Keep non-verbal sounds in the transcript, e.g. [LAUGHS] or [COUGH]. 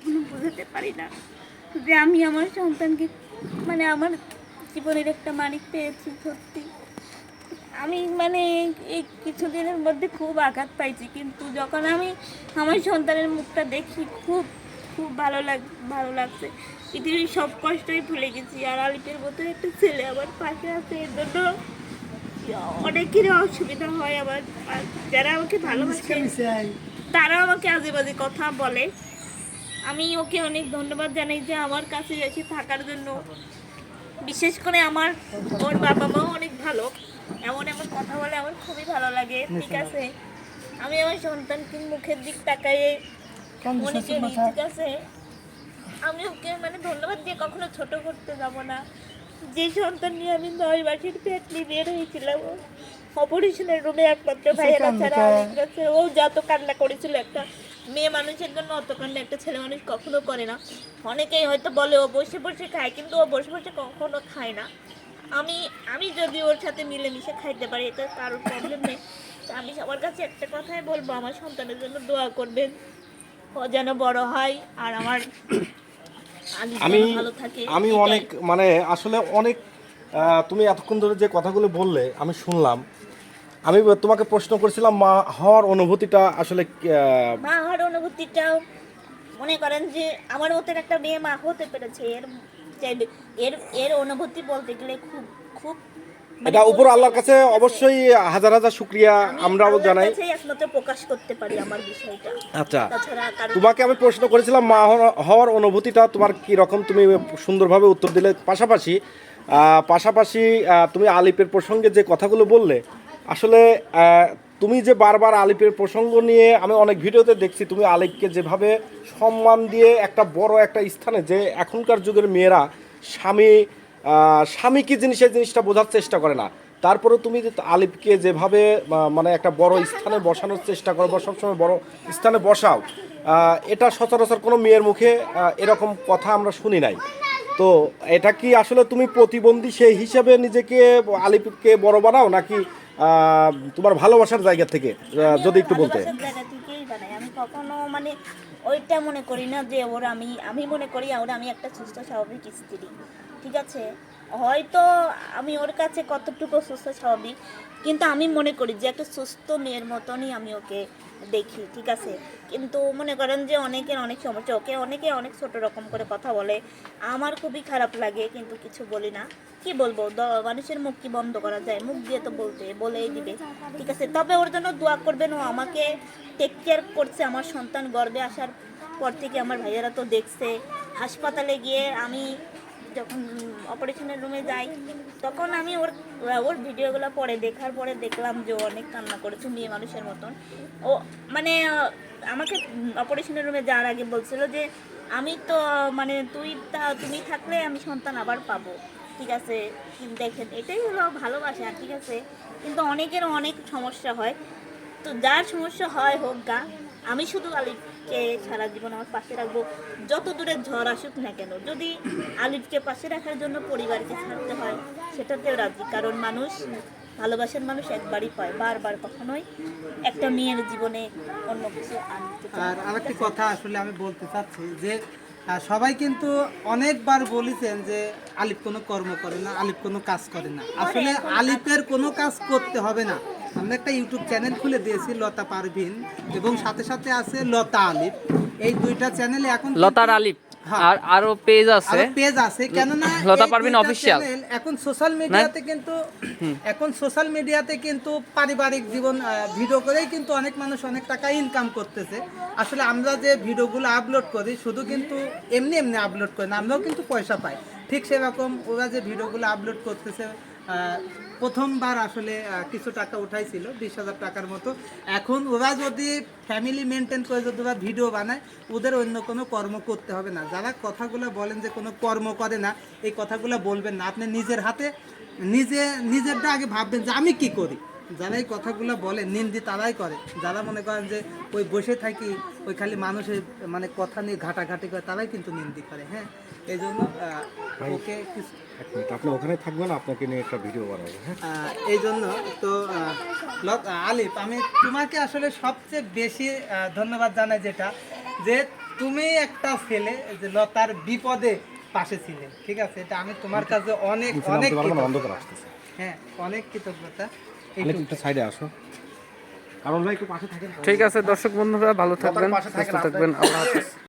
কখনো বোঝাতে পারি না যে আমি আমার সন্তানকে মানে আমার জীবনের একটা মানিক পেয়েছি সত্যি। আমি মানে এই কিছুদিনের মধ্যে খুব আঘাত পাইছি কিন্তু যখন আমি আমার সন্তানের মুখটা দেখি খুব খুব ভালো লাগ ভালো লাগছে। পৃথিবীর সব কষ্টই ভুলে গেছি আর আলিপের মতো একটা ছেলে আমার পাশে আছে এর জন্য অনেকেরই অসুবিধা হয় আমার আর যারা আমাকে ভালোবাসে তারা আমাকে আজে বাজে কথা বলে। আমি ওকে অনেক ধন্যবাদ জানাই যে আমার কাছে এসে থাকার জন্য। বিশেষ করে আমার ওর বাবা মাও অনেক ভালো। এমন এমন কথা বলে আমার খুবই ভালো লাগে। ঠিক আছে? আমি আমার সন্তানকে মুখের দিক তাকাইয়ে মনে করি ঠিক আছে? আমি ওকে মানে ধন্যবাদ দিয়ে কখনো ছোট করতে যাব না। যে সন্তান নিয়ে আমি নয় মাসের পেট নিয়ে বের হয়েছিলাম অপারেশনের রুমে একমাত্র ভাইয়েরা ছাড়া ও যত কান্না করেছিল একটা মেয়ে মানুষের জন্য অত কান্না একটা ছেলে মানুষ কখনো করে না। অনেকেই হয়তো বলে ও বসে বসে খায়। কিন্তু ও বসে বসে কখনো খায় না। আমি আমি যদি ওর সাথে মিলেমিশে খাইতে পারি এটা কারোর প্রবলেম নেই। তা আমি সবার কাছে একটা কথাই বলব আমার সন্তানের জন্য দোয়া করবেন। ও যেন বড় হয় আর আমার আমি ভালো থাকে। আমি অনেক মানে আসলে অনেক তুমি এতক্ষণ ধরে যে কথাগুলো বললে আমি শুনলাম। আমি তোমাকে প্রশ্ন করেছিলাম মা হওয়ার অনুভূতিটা আসলে মা হওয়ার অনুভূতিটাও মনে করেন যে আমার মতন একটা মেয়ে মা হতে পেরেছে। এর এর এর অনুভূতি বলতে গেলে খুব খুব মানে এটা উপর আল্লাহর কাছে অবশ্যই হাজার হাজার শুক্রিয়া আমরাও জানাই। একমাত্র প্রকাশ করতে পারি আমার বিষয়টা। আচ্ছা তোমাকে আমি প্রশ্ন করেছিলাম মা হওয়া- হওয়ার অনুভূতিটা তোমার কি রকম তুমি সুন্দরভাবে উত্তর দিলে। পাশাপাশি পাশাপাশি তুমি আলিপের প্রসঙ্গে যে কথাগুলো বললে আসলে তুমি যে বারবার আলিপের প্রসঙ্গ নিয়ে আমি অনেক ভিডিওতে দেখছি, তুমি আলিপকে যেভাবে সম্মান দিয়ে একটা বড় একটা স্থানে যে এখনকার যুগের মেয়েরা স্বামী স্বামী কি জিনিস এই জিনিসটা বোঝার চেষ্টা করে না। তারপরে তুমি আলিফকে যেভাবে মানে একটা বড় স্থানে বসানোর চেষ্টা করো বা সবসময় বড় স্থানে বসাও এটা সচরাচর কোনো মেয়ের মুখে এরকম কথা আমরা শুনি নাই। তো এটা কি আসলে তুমি প্রতিবন্ধী সেই হিসাবে নিজেকে আলিফকে বড় বানাও, নাকি তোমার ভালোবাসার জায়গা থেকে যদি একটু বলতে। আমি কখনো মানে ওইটা মনে করি না যে ওর আমি আমি মনে করি, ওর আমি একটা সুস্থ, স্বাভাবিক স্ত্রী। ঠিক আছে? হয়তো আমি ওর কাছে কতটুকু সুস্থ, স্বাভাবিক, কিন্তু আমি মনে করি যে একটা সুস্থ মেয়ের মতনই আমি ওকে দেখি, ঠিক আছে? কিন্তু মনে করেন যে অনেকের অনেক সমস্যা, ওকে অনেকে অনেক ছোট রকম করে কথা বলে। আমার খুবই খারাপ লাগে, কিন্তু কিছু বলি না। কি বলব? মানুষের মুখ কি বন্ধ করা যায়? মুখ দিয়ে তো বলতে, বলেই দিবে। ঠিক আছে? তবে ওর জন্য দোয়া করবেন, ও আমাকে টেক কেয়ার করছে। আমার সন্তান গর্বে আসার পর থেকে আমার ভাইয়েরা তো দেখছে। হাসপাতালে গিয়ে আমি যখন অপারেশনের রুমে যাই, তখন আমি ওর ওর ভিডিওগুলো পরে দেখার পরে দেখলাম যে অনেক কান্না করেছে মেয়ে মানুষের মতন। ও মানে আমাকে অপারেশনের রুমে যাওয়ার আগে বলছিল যে, আমি তো মানে তুই তা, তুমি থাকলে আমি সন্তান আবার পাবো। ঠিক আছে, দেখেন, এটাই হলো ভালোবাসা, ঠিক আছে? কিন্তু অনেকের অনেক সমস্যা হয়। তো যার সমস্যা হয় হোক গা আমি শুধু আলিফকে সারা জীবন আমার পাশে রাখব যত দূরে ঝড় আসুক না কেন। যদি আলিফকে পাশে রাখার জন্য পরিবারকে ছাড়তে হয় সেটাতেও রাজি। কারণ মানুষ ভালোবাসার মানুষ একবারই পায় বারবার কখনোই একটা মেয়ের জীবনে অন্য কিছু আনতে আর। আরেকটি কথা আসলে আমি বলতে চাচ্ছি যে সবাই কিন্তু অনেকবার বলেছেন যে আলিফ কোনো কর্ম করে না আলিফ কোনো কাজ করে না। আসলে আলিফের কোনো কাজ করতে হবে না। আমরা একটা ইউটিউব চ্যানেল খুলে দিয়েছি লতা পারভিন এবং সাথে সাথে আছে লতা আলিফ। এই দুইটা চ্যানেলে এখন লতার আলিফ। হ্যাঁ। আর আরও পেজ আছে। পেজ আছে। কেননা [LAUGHS] লতা পারভিন দুইটা এখন সোশ্যাল মিডিয়াতে কিন্তু এখন সোশ্যাল মিডিয়াতে কিন্তু পারিবারিক জীবন ভিডিও করেই কিন্তু অনেক মানুষ অনেক টাকা ইনকাম করতেছে। আসলে আমরা যে ভিডিওগুলো আপলোড করি শুধু কিন্তু এমনি এমনি আপলোড করি না আমরাও কিন্তু পয়সা পাই। ঠিক সেরকম ওরা যে ভিডিওগুলো আপলোড করতেছে প্রথমবার আসলে কিছু টাকা উঠাইছিল, বিশ হাজার টাকার মতো। এখন ওরা যদি ফ্যামিলি মেনটেন করে, যদি ওরা ভিডিও বানায়, ওদের অন্য কোনো কর্ম করতে হবে না। যারা কথাগুলো বলেন যে কোনো কর্ম করে না, এই কথাগুলো বলবেন না। আপনি নিজের হাতে, নিজে, নিজেরটা আগে ভাববেন যে আমি কি করি? যারা এই কথাগুলো বলে নিন্দি তারাই করে। যারা মনে করেন যে ওই বসে থাকি ওই খালি মানুষের মানে কথা নিয়ে ঘাটাঘাটি করে তারাই কিন্তু নিন্দি করে হ্যাঁ? এই জন্য ওকে আপনি ওখানে থাকবেন আপনাকে নিয়ে একটা ভিডিও বানাবো হ্যাঁ? এই জন্য তো আলিফ আমি তোমাকে আসলে সবচেয়ে বেশি ধন্যবাদ জানাই যেটা যে তুমি একটা ছেলে যে লতার বিপদে পাশে ছিলে ঠিক আছে? এটা আমি তোমার কাছে অনেক অনেক হ্যাঁ অনেক কৃতজ্ঞতা। একটু সাইডে আসো। কারণ ভাই একটু পাশে থাকেন। ঠিক আছে দর্শক বন্ধুরা ভালো থাকবেন সুস্থ থাকবেন আল্লাহ হাফেজ।